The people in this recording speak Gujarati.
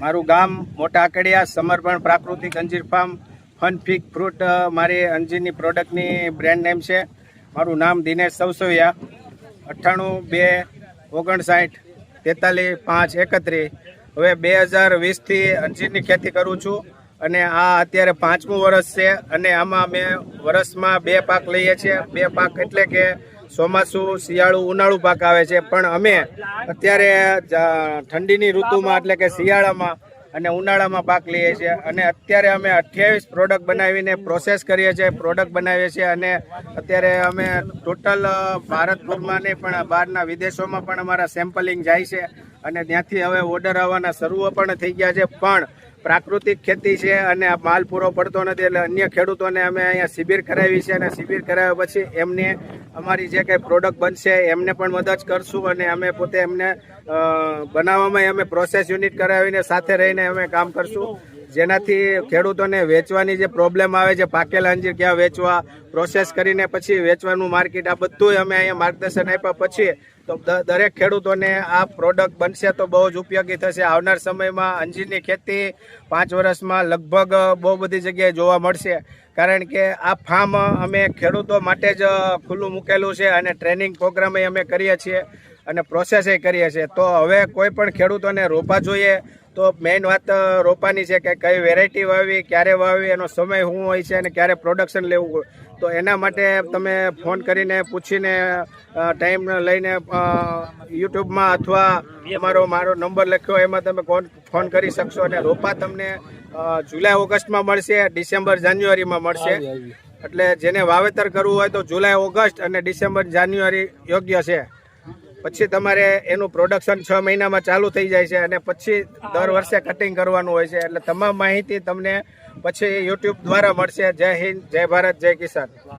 મારું ગામ મોટા આકડિયા સમર્પણ પ્રાકૃતિક અંજીર ફાર્મ ફનફિક ફ્રૂટ મારી અંજીરની પ્રોડક્ટની બ્રેન્ડ નેમ છે. મારું નામ દિનેશ સવસોયા, અઠ્ઠાણું બે ઓગણસાઠ તેતાલીસ પાંચ એકત્રીસ. હવે બે હજાર વીસથી અંજીરની ખેતી કરું છું અને આ અત્યારે પાંચમું વર્ષ છે અને આમાં અમે વર્ષમાં બે પાક લઈએ છીએ. બે પાક એટલે કે ચોમાસું, શિયાળુ, ઉનાળુ પાક આવે છે. પણ અમે અત્યારે ઠંડીની ઋતુમાં, એટલે કે શિયાળામાં અને ઉનાળામાં પાક લઈએ છીએ. અને અત્યારે અમે અઠ્યાવીસ પ્રોડક્ટ બનાવીને પ્રોસેસ કરીએ છીએ પ્રોડક્ટ બનાવીએ છીએ. અને અત્યારે અમે ટોટલ ભારતભરમાં નહીં, પણ બહારના વિદેશોમાં પણ અમારા સેમ્પલિંગ જાય છે. અને ત્યાંથી હવે ઓર્ડર આવવાના શરૂ પણ થઈ ગયા છે. પણ પ્રાકૃતિક ખેતી છે અને માલ પૂરો પડતો નથી એટલે અન્ય ખેડૂતોને અમે અહીંયા શિબિર કરાવી છે અને શિબિર કરાવ્યા પછી એમને અમારી જે કંઈ પ્રોડક્ટ બનશે એમને પણ મદદ કરશું અને અમે પોતે એમને બનાવવામાં અમે પ્રોસેસ યુનિટ કરાવીને સાથે રહીને અમે કામ કરશું. જેનાથી ખેડૂતોને વેચવાની જે પ્રોબ્લેમ આવે છે, પાકેલા અંજીર ક્યાં વેચવા પ્રોસેસ કરીને પછી વેચવાનું માર્કેટ આ બધું અમે અહીંયા માર્ગદર્શન આપ્યા પછી તો દરેક ખેડૂતોને આ પ્રોડક્ટ બનશે તો બહુ જ ઉપયોગી થશે. આવનાર સમયમાં અંજીરની ખેતી પાંચ વર્ષમાં લગભગ બહુ બધી જગ્યાએ જોવા મળશે. કારણ કે આ ફાર્મ અમે ખેડૂતો માટે જ ખુલ્લું મૂકેલું છે અને ટ્રેનિંગ પ્રોગ્રામ અમે કરીએ છીએ. અને પ્રોસેસ એ કરીએ છીએ. તો હવે કોઈ પણ ખેડૂતોને રોપા જોઈએ તો મેઇન વાત રોપાની છે કે કઈ વેરાયટી વાવી ક્યારે વાવી એનો સમય શું હોય છે અને ક્યારે પ્રોડક્શન લેવું તો એના માટે તમે ફોન કરીને પૂછીને ટાઈમ લઈને યુટ્યુબમાં અથવા અમારો મારો નંબર લખ્યો એમાં તમે કોન- ફોન કરી શકશો અને રોપા તમને જુલાઈ ઓગસ્ટમાં મળશે ડિસેમ્બર જાન્યુઆરીમાં મળશે. એટલે જેને વાવેતર કરવું હોય તો જુલાઈ ઓગસ્ટ અને ડિસેમ્બર જાન્યુઆરી યોગ્ય છે. પછી તમારે એનું પ્રોડક્શન છ મહિનામાં ચાલુ થઈ જાય છે અને પછી દર વર્ષે કટિંગ કરવાનું હોય છે. એટલે તમામ માહિતી તમને પછી યુટ્યુબ દ્વારા મળશે. જય હિન્દ જય ભારત જય કિસાન.